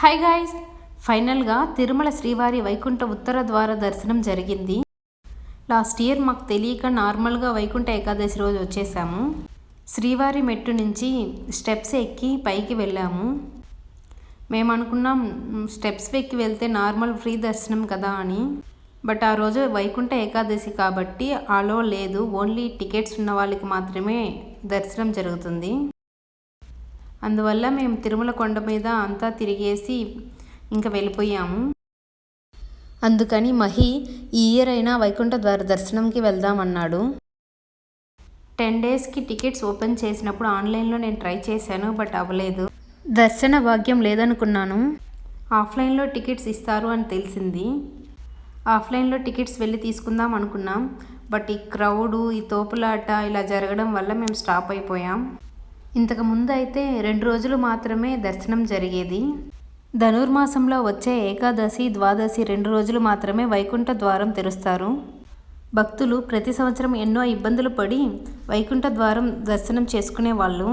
Hi guys ఫైనల్గా తిరుమల శ్రీవారి వైకుంఠ ఉత్తర ద్వార దర్శనం జరిగింది. లాస్ట్ ఇయర్ మాకు తెలియక నార్మల్గా వైకుంఠ ఏకాదశి రోజు వచ్చేసాము. శ్రీవారి మెట్టు నుంచి స్టెప్స్ ఎక్కి పైకి వెళ్ళాము. మేము అనుకున్నాం స్టెప్స్ ఎక్కి వెళ్తే నార్మల్ ఫ్రీ దర్శనం కదా అని. బట్ ఆ రోజు వైకుంఠ ఏకాదశి కాబట్టి ఆలో లేదు. ఓన్లీ టికెట్స్ ఉన్న వాళ్ళకి మాత్రమే దర్శనం జరుగుతుంది. అందువల్ల మేము తిరుమల కొండ మీద అంతా తిరిగేసి ఇంకా వెళ్ళిపోయాము. అందుకని మహి ఈ ఇయర్ అయినా వైకుంఠ ద్వార దర్శనంకి వెళ్దామన్నాడు. టెన్ డేస్కి టికెట్స్ ఓపెన్ చేసినప్పుడు ఆన్లైన్లో నేను ట్రై చేశాను బట్ అవ్వలేదు. దర్శన భాగ్యం లేదనుకున్నాను. ఆఫ్లైన్లో టికెట్స్ ఇస్తారు అని తెలిసింది. ఆఫ్లైన్లో టికెట్స్ వెళ్ళి తీసుకుందాం అనుకున్నాం బట్ ఈ క్రౌడు ఈ తోపులాట ఇలా జరగడం వల్ల మేము స్టాప్ అయిపోయాం. ఇంతకు ముందు అయితే రెండు రోజులు మాత్రమే దర్శనం జరిగేది. ధనుర్మాసంలో వచ్చే ఏకాదశి ద్వాదశి రెండు రోజులు మాత్రమే వైకుంఠ ద్వారం తెరుస్తారు. భక్తులు ప్రతి సంవత్సరం ఎన్నో ఇబ్బందులు పడి వైకుంఠ ద్వారం దర్శనం చేసుకునే వాళ్ళు.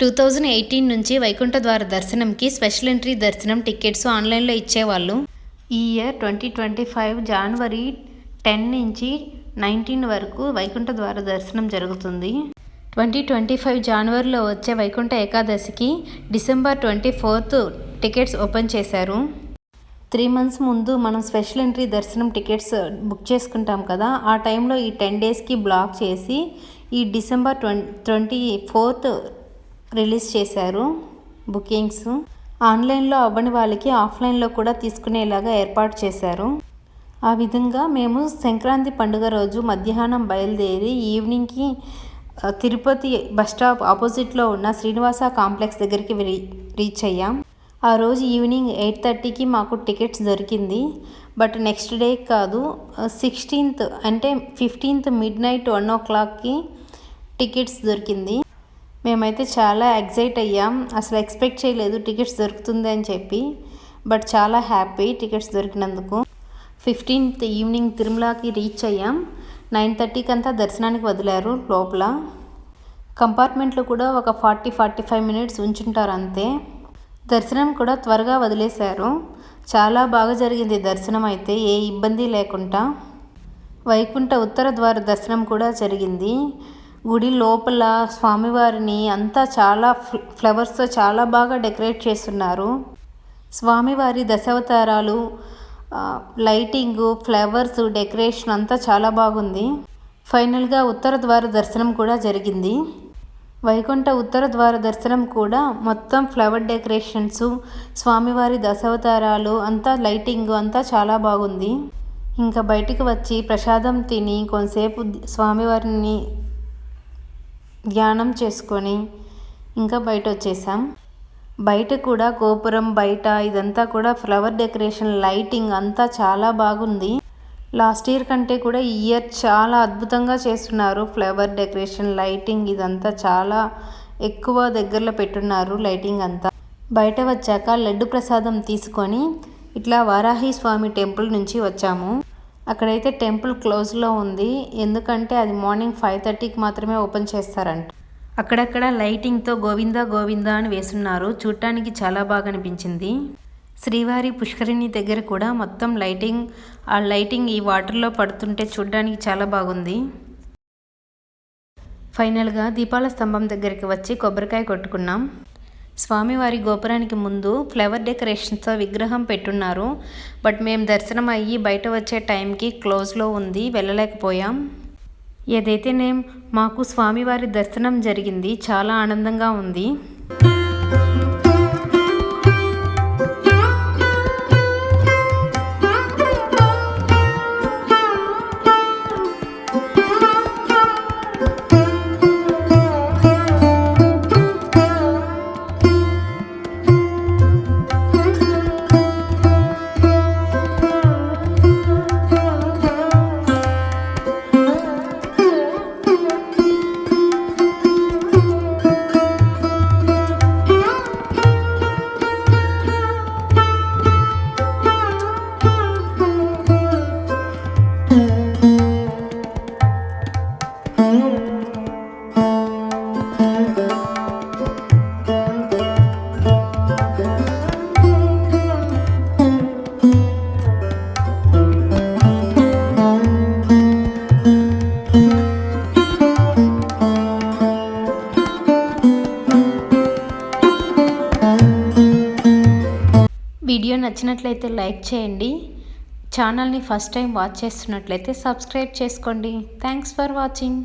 టూ థౌజండ్ ఎయిటీన్ నుంచి వైకుంఠ ద్వార దర్శనంకి స్పెషల్ ఎంట్రీ దర్శనం టికెట్స్ ఆన్లైన్లో ఇచ్చేవాళ్ళు. ఈ year twenty twenty five January ten నుంచి నైన్టీన్ వరకు వైకుంఠ ద్వార దర్శనం జరుగుతుంది. ట్వంటీ ట్వంటీ ఫైవ్ జనవరిలో వచ్చే వైకుంఠ ఏకాదశికి December twenty fourth tickets open చేశారు. త్రీ మంత్స్ ముందు మనం స్పెషల్ ఎంట్రీ దర్శనం టికెట్స్ బుక్ చేసుకుంటాం కదా ఆ టైంలో ఈ టెన్ డేస్కి బ్లాక్ చేసి ఈ డిసెంబర్ ట్వం ట్వంటీ ఫోర్త్ రిలీజ్ చేశారు బుకింగ్స్. ఆన్లైన్లో అవ్వని వాళ్ళకి ఆఫ్లైన్లో కూడా తీసుకునేలాగా ఏర్పాటు చేశారు. ఆ విధంగా మేము సంక్రాంతి పండుగ రోజు మధ్యాహ్నం బయలుదేరి ఈవినింగ్కి తిరుపతి బస్ స్టాప్ ఆపోజిట్లో ఉన్న శ్రీనివాస కాంప్లెక్స్ దగ్గరికి రీ- రీచ్ అయ్యాం. ఆ రోజు ఈవినింగ్ ఎయిట్ థర్టీకి మాకు టికెట్స్ దొరికింది. బట్ నెక్స్ట్ డే కాదు సిక్స్టీన్త్ అంటే ఫిఫ్టీన్త్ మిడ్ నైట్ వన్ ఓ క్లాక్కి టికెట్స్ దొరికింది. మేమైతే చాలా ఎగ్జైట్ అయ్యాం. అసలు ఎక్స్పెక్ట్ చేయలేదు టికెట్స్ దొరుకుతుంది అని చెప్పి. బట్ చాలా హ్యాపీ టికెట్స్ దొరికినందుకు. ఫిఫ్టీన్త్ ఈవినింగ్ తిరుమలకి రీచ్ అయ్యాం. నైన్ థర్టీకి అంతా దర్శనానికి వదిలారు లోపల. కంపార్ట్మెంట్లో కూడా ఒక ఫార్టీ ఫార్టీ ఫైవ్ మినిట్స్ ఉంచుంటారు అంతే. దర్శనం కూడా త్వరగా వదిలేశారు. చాలా బాగా జరిగింది దర్శనం అయితే ఏ ఇబ్బంది లేకుండా. వైకుంఠ ఉత్తర ద్వార దర్శనం కూడా జరిగింది. గుడి లోపల స్వామివారిని అంతా చాలా ఫ్ల- ఫ్లవర్స్తో చాలా బాగా డెకరేట్ చేస్తున్నారు. స్వామివారి దశావతారాలు లైటింగు ఫ్లవర్స్ డెకరేషన్ అంతా చాలా బాగుంది. ఫైనల్గా ఉత్తర ద్వార దర్శనం కూడా జరిగింది. వైకుంఠ ఉత్తర ద్వార దర్శనం కూడా మొత్తం ఫ్లవర్ డెకరేషన్స్ స్వామివారి దశావతారాలు అంతా లైటింగ్ అంతా చాలా బాగుంది. ఇంకా బయటికి వచ్చి ప్రసాదం తిని కొంతసేపు స్వామివారిని ధ్యానం చేసుకొని ఇంకా బయట వచ్చేసాం బయట కూడా గోపురం బయట ఇదంతా కూడా ఫ్లవర్ డెకరేషన్ లైటింగ్ అంతా చాలా బాగుంది. లాస్ట్ ఇయర్ కంటే కూడా ఈ ఇయర్ చాలా అద్భుతంగా చేస్తున్నారు. ఫ్లవర్ డెకరేషన్ లైటింగ్ ఇదంతా చాలా ఎక్కువ దగ్గరలో పెట్టున్నారు లైటింగ్ అంతా. బయట వచ్చాక లడ్డు ప్రసాదం తీసుకొని ఇట్లా వారాహి స్వామి టెంపుల్ నుంచి వచ్చాము. అక్కడైతే టెంపుల్ క్లోజ్లో ఉంది. ఎందుకంటే అది మార్నింగ్ ఫైవ్ థర్టీకి మాత్రమే ఓపెన్ చేస్తారంట. అక్కడక్కడ లైటింగ్తో గోవిందా గోవిందా అని వేసున్నారు చూడటానికి చాలా బాగా అనిపించింది శ్రీవారి పుష్కరిణి దగ్గర కూడా మొత్తం లైటింగ్ ఆ లైటింగ్ ఈ వాటర్లో పడుతుంటే చూడడానికి చాలా బాగుంది. ఫైనల్గా దీపాల స్తంభం దగ్గరికి వచ్చి కొబ్బరికాయ కొట్టుకున్నాం. స్వామివారి గోపురానికి ముందు ఫ్లవర్ డెకరేషన్తో విగ్రహం పెట్టున్నారు. బట్ మేము దర్శనం అయ్యి బయట వచ్చే టైంకి క్లోజ్లో ఉంది వెళ్ళలేకపోయాం. ఏదైతే నేను మాకు స్వామివారి దర్శనం జరిగింది. చాలా ఆనందంగా ఉంది. వీడియో నచ్చినట్లయితే లైక్ చేయండి. ఛానల్ని ఫస్ట్ టైం వాచ్ చేస్తున్నట్లయితే సబ్స్క్రైబ్ చేసుకోండి. Thanks for watching